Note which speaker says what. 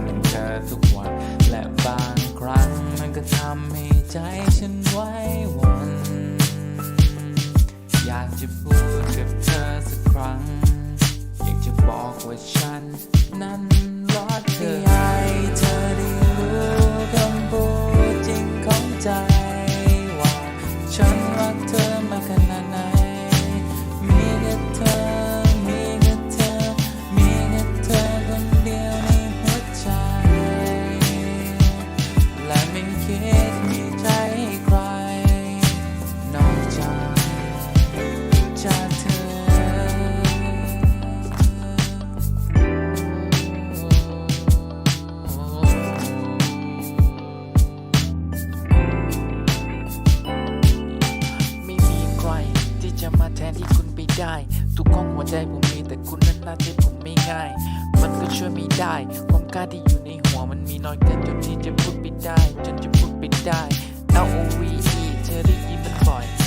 Speaker 1: นฝันเธอทุกวัน และบางครั้งมันก็ทำให้ใจฉันว่า ได้ ทุกของหัวใจผมมีแต่คุณนั้นน่าจะผมไม่ง่าย มันก็ช่วยไม่ได้ ความกล้าที่อยู่ในหัวมันมีน้อยเกินจนที่จะพูดไปได้ จนจะพูดไปได้ L O V E เธอได้ยินมันบ่อย